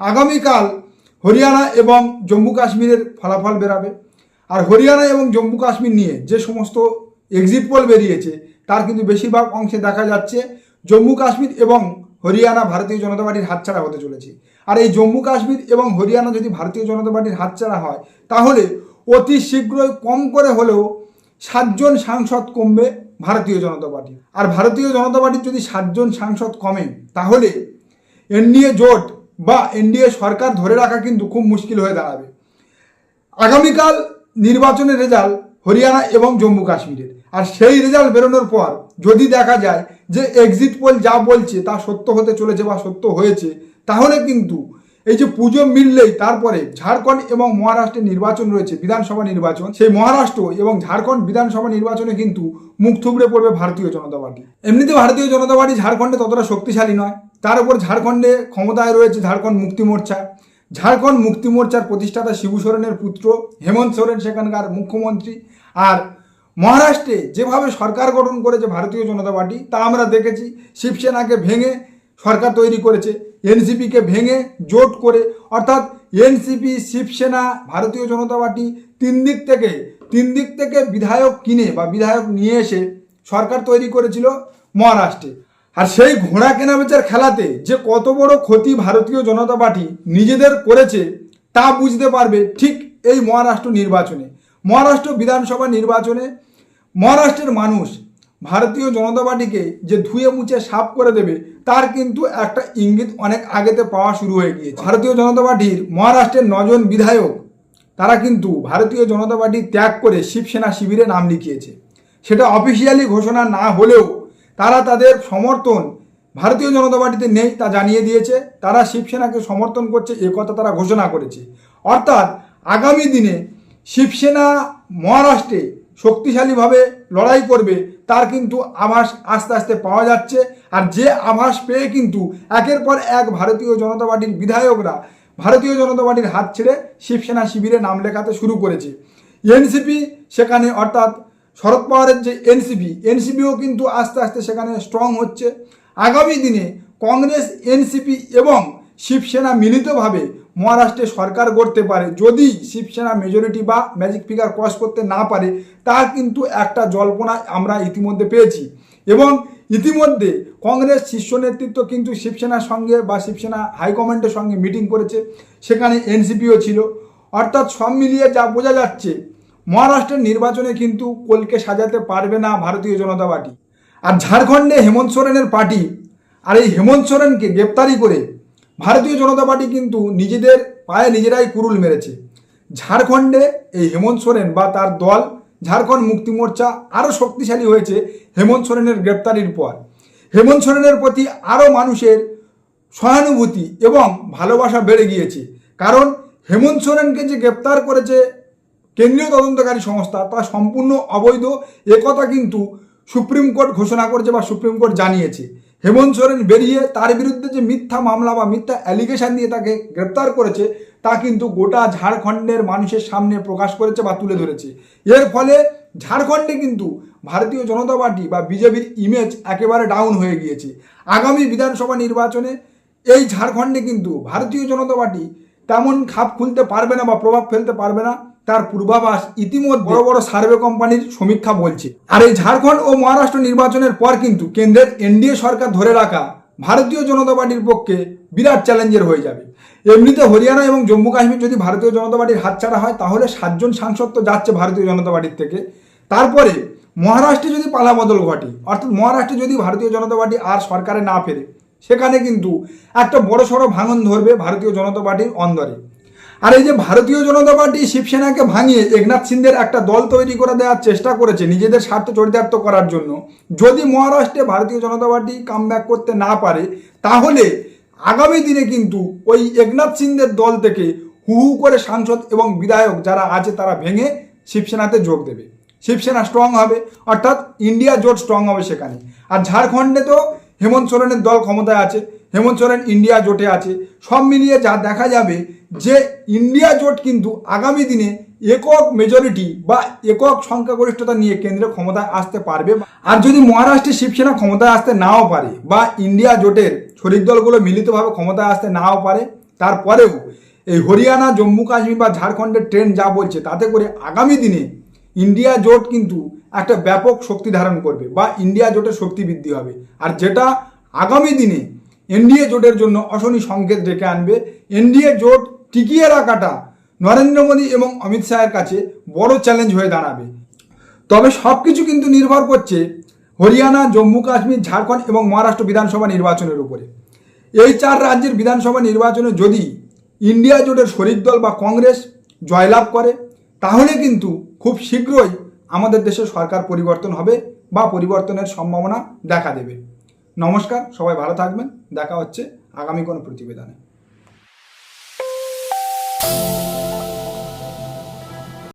আগামীকাল হরিয়ানা এবং জম্মু কাশ্মীরের ফলাফল বেরাবে। আর হরিয়ানা এবং জম্মু কাশ্মীর নিয়ে যে সমস্ত এক্সিট পোল বেরিয়েছে, তার কিন্তু বেশিরভাগ অংশে দেখা যাচ্ছে জম্মু কাশ্মীর এবং হরিয়ানা ভারতীয় জনতা পার্টির হাতছাড়া হতে চলেছে। আর এই জম্মু কাশ্মীর এবং হরিয়ানা যদি ভারতীয় জনতা পার্টির হাতছাড়া হয়, তাহলে অতি শীঘ্রই কম করে হলেও সাতজন সাংসদ কমবে ভারতীয় জনতা পার্টি। আর ভারতীয় জনতা পার্টির যদি সাতজন সাংসদ কমে, তাহলে এনডিএ জোট বা এনডিএ সরকার ধরে রাখা কিন্তু খুব মুশকিল হয়ে দাঁড়াবে। আগামীকাল নির্বাচনের রেজাল্ট হরিয়ানা এবং জম্মু কাশ্মীরের। আর সেই রেজাল্ট বেরোনোর পর যদি দেখা যায় যে এক্সিট পোল যা বলছে তা সত্য হতে চলেছে বা সত্য হয়েছে, তাহলে কিন্তু এই যে পুজো মিললেই তারপরে ঝাড়খণ্ড এবং মহারাষ্ট্রের নির্বাচন রয়েছে, বিধানসভা নির্বাচন। সেই মহারাষ্ট্র এবং ঝাড়খণ্ড বিধানসভা নির্বাচনে কিন্তু মুখ থুবড়ে পড়বে ভারতীয় জনতা পার্টি। এমনিতে ভারতীয় জনতা পার্টি ঝাড়খণ্ডে ততটা শক্তিশালী নয়। তার উপর ঝাড়খণ্ডে ক্ষমতায় রয়েছে ঝাড়খণ্ড মুক্তি মোর্চা। ঝাড়খণ্ড মুক্তি মোর্চার প্রতিষ্ঠাতা শিবু সোরেনের পুত্র, হেমন্ত সোরেন সেখানকার মুখ্যমন্ত্রী। আর মহারাষ্ট্রে যেভাবে সরকার গঠন করেছে ভারতীয় জনতা পার্টি, তা আমরা দেখেছি। শিবসেনাকে ভেঙে সরকার তৈরি করেছে। এনসিপিকে ভেঙে জোট করে, অর্থাৎ এনসিপি, শিবসেনা, ভারতীয় জনতা পার্টি তিন দিক থেকে, তিন দিক থেকে বিধায়ক কিনে বা বিধায়ক নিয়ে এসে সরকার তৈরি করেছিল মহারাষ্ট্রে। আর সেই ঘোড়া কেনাবেচার খেলাতে যে কত বড় ক্ষতি ভারতীয় জনতা পার্টি নিজেদের করেছে, তা বুঝতে পারবে ঠিক এই মহারাষ্ট্র নির্বাচনে। মহারাষ্ট্র বিধানসভা নির্বাচনে মহারাষ্ট্রের মানুষ ভারতীয় জনতা পার্টিকে যে ধুয়ে মুছে সাফ করে দেবে, তার কিন্তু একটা ইঙ্গিত অনেক আগেতে পাওয়া শুরু হয়ে গিয়েছে। ভারতীয় জনতা পার্টির মহারাষ্ট্রের নজন বিধায়ক, তারা কিন্তু ভারতীয় জনতা পার্টি ত্যাগ করে শিবসেনা শিবিরে নাম লিখিয়েছে। সেটা অফিসিয়ালি ঘোষণা না হলেও তারা তাদের সমর্থন ভারতীয় জনতা পার্টিতে নেই তা জানিয়ে দিয়েছে। তারা শিবসেনাকে সমর্থন করছে, এ কথা তারা ঘোষণা করেছে। অর্থাৎ আগামী দিনে শিবসেনা মহারাষ্ট্রে শক্তিশালীভাবে লড়াই করবে, তার কিন্তু আভাস আস্তে আস্তে পাওয়া যাচ্ছে। আর যে আভাস পেয়ে কিন্তু একের পর এক ভারতীয় জনতা পার্টির বিধায়করা ভারতীয় জনতা পার্টির হাত ছেড়ে শিবসেনা শিবিরে নাম লেখাতে শুরু করেছে। এনসিপি সেখানে অর্থাৎ শরদ পাওয়ারের যে এনসিপি, এনসিপিও কিন্তু আস্তে আস্তে সেখানে স্ট্রং হচ্ছে। আগামী দিনে কংগ্রেস, এনসিপি এবং শিবসেনা মিলিতভাবে মহারাষ্ট্রে সরকার গড়তে পারে। যদি শিবসেনা মেজরিটি বা ম্যাজিক ফিগার ক্রস করতে না পারে তার কিন্তু একটা জল্পনা আমরা ইতিমধ্যে পেয়েছি। এবং ইতিমধ্যে কংগ্রেস শীর্ষ নেতৃত্ব কিন্তু শিবসেনার সঙ্গে বা শিবসেনা হাইকমান্ডের সঙ্গে মিটিং করেছে। সেখানে এনসিপিও ছিল। অর্থাৎ সব মিলিয়ে যা বোঝা যাচ্ছে, মহারাষ্ট্রের নির্বাচনে কিন্তু কলকে সাজাতে পারবে না ভারতীয় জনতা পার্টি। আর ঝাড়খণ্ডে হেমন্ত সোরেনের পার্টি, আর এই হেমন্ত সোরেনকে গ্রেপ্তারি করে ভারতীয় জনতা পার্টি কিন্তু নিজেদের পায়ে নিজেরাই কুরুল মেরেছে। ঝাড়খণ্ডে এই হেমন্ত সোরেন বা তার দল, ঝাড়খণ্ড মুক্তি মোর্চা আরও শক্তিশালী হয়েছে হেমন্ত সোরেনের গ্রেপ্তারির পর। হেমন্ত সোরেনের প্রতি আরও মানুষের সহানুভূতি এবং ভালোবাসা বেড়ে গিয়েছে। কারণ হেমন্ত সোরেনকে যে গ্রেপ্তার করেছে কেন্দ্রীয় তদন্তকারী সংস্থা, তা সম্পূর্ণ অবৈধ। একথা কিন্তু সুপ্রিম কোর্ট ঘোষণা করেছে বা সুপ্রিম কোর্ট জানিয়েছে। হেমন্ত সোরেন বেরিয়ে তার বিরুদ্ধে যে মিথ্যা মামলা বা মিথ্যা অ্যালিগেশন দিয়ে তাকে গ্রেপ্তার করেছে, তা কিন্তু গোটা ঝাড়খণ্ডের মানুষের সামনে প্রকাশ করেছে বা তুলে ধরেছে। এর ফলে ঝাড়খণ্ডে কিন্তু ভারতীয় জনতা পার্টি বা বিজেপির ইমেজ একেবারে ডাউন হয়ে গিয়েছে। আগামী বিধানসভা নির্বাচনে এই ঝাড়খণ্ডে কিন্তু ভারতীয় জনতা পার্টি তেমন খাপ খুলতে পারবে না বা প্রভাব ফেলতে পারবে না। তার পূর্বাভাস ইতিমধ্যে বড় বড় সার্ভে কোম্পানির সমীক্ষা বলছে। আর এই ঝাড়খণ্ড ও মহারাষ্ট্র নির্বাচনের পর কিন্তু কেন্দ্রের এনডিএ সরকার ধরে রাখা ভারতীয় জনতা পার্টির পক্ষে বিরাট চ্যালেঞ্জের হয়ে যাবে। এমনিতে হরিয়ানা এবং জম্মু কাশ্মীর যদি ভারতীয় জনতা পার্টির হাতছাড়া হয়, তাহলে সাতজন সাংসদ তো যাচ্ছে ভারতীয় জনতা পার্টির থেকে। তারপরে মহারাষ্ট্রে যদি পালাবদল ঘটে, অর্থাৎ মহারাষ্ট্রে যদি ভারতীয় জনতা পার্টি আর সরকারে না ফেরে, সেখানে কিন্তু একটা বড় সড়ো ভাঙন ধরবে ভারতীয় জনতা পার্টির অন্দরে। আর এই যে ভারতীয় জনতা পার্টি শিবসেনাকে ভাঙিয়ে একনাথ সিন্ধের একটা দল তৈরি করে দেওয়ার চেষ্টা করেছে নিজেদের স্বার্থ চরিতার্থ করার জন্য, যদি মহারাষ্ট্রে ভারতীয় জনতা পার্টি কাম করতে না পারে, তাহলে আগামী দিনে কিন্তু ওই একনাথ সিন্ধের দল থেকে হু হু করে সাংসদ এবং বিধায়ক যারা আছে তারা ভেঙে শিবসেনাতে যোগ দেবে। শিবসেনা স্ট্রং হবে, অর্থাৎ ইন্ডিয়া জোট স্ট্রং হবে সেখানে। আর ঝাড়খণ্ডে তো হেমন্ত সোরেনের দল ক্ষমতায় আছে, হেমন্ত সোরেন ইন্ডিয়া জোটে আছে। সব মিলিয়ে যা দেখা যাবে যে ইন্ডিয়া জোট কিন্তু আগামী দিনে একক মেজরিটি বা একক সংখ্যাগরিষ্ঠতা নিয়ে কেন্দ্রে ক্ষমতায় আসতে পারবে। আর যদি মহারাষ্ট্রে শিবসেনা ক্ষমতায় আসতে নাও পারে বা ইন্ডিয়া জোটের শরিক দলগুলো মিলিতভাবে ক্ষমতায় আসতে নাও পারে, তারপরেও এই হরিয়ানা, জম্মু, কাশ্মীর বা ঝাড়খণ্ডের ট্রেন যা বলছে তাতে করে আগামী দিনে ইন্ডিয়া জোট কিন্তু একটা ব্যাপক শক্তি ধারণ করবে বা ইন্ডিয়া জোটের শক্তি বৃদ্ধি হবে। আর যেটা আগামী দিনে এনডিএ জোটের জন্য অশনি সংকেত ডেকে আনবে, এনডিএ জোট টিকিয়ে রাখাটা নরেন্দ্র মোদী এবং অমিত শাহের কাছে বড় চ্যালেঞ্জ হয়ে দাঁড়াবে। তবে সব কিছু কিন্তু নির্ভর করছে হরিয়ানা, জম্মু, কাশ্মীর, ঝাড়খণ্ড এবং মহারাষ্ট্র বিধানসভা নির্বাচনের উপরে। এই চার রাজ্যের বিধানসভা নির্বাচনে যদি ইন্ডিয়া জোটের শরিক দল বা কংগ্রেস জয়লাভ করে, তাহলে কিন্তু খুব শীঘ্রই আমাদের দেশে সরকার পরিবর্তন হবে বা পরিবর্তনের সম্ভাবনা দেখা দেবে। নমস্কার, সবাই ভালো থাকবেন। দেখা হচ্ছে আগামী কোনো প্রতিবেদনে।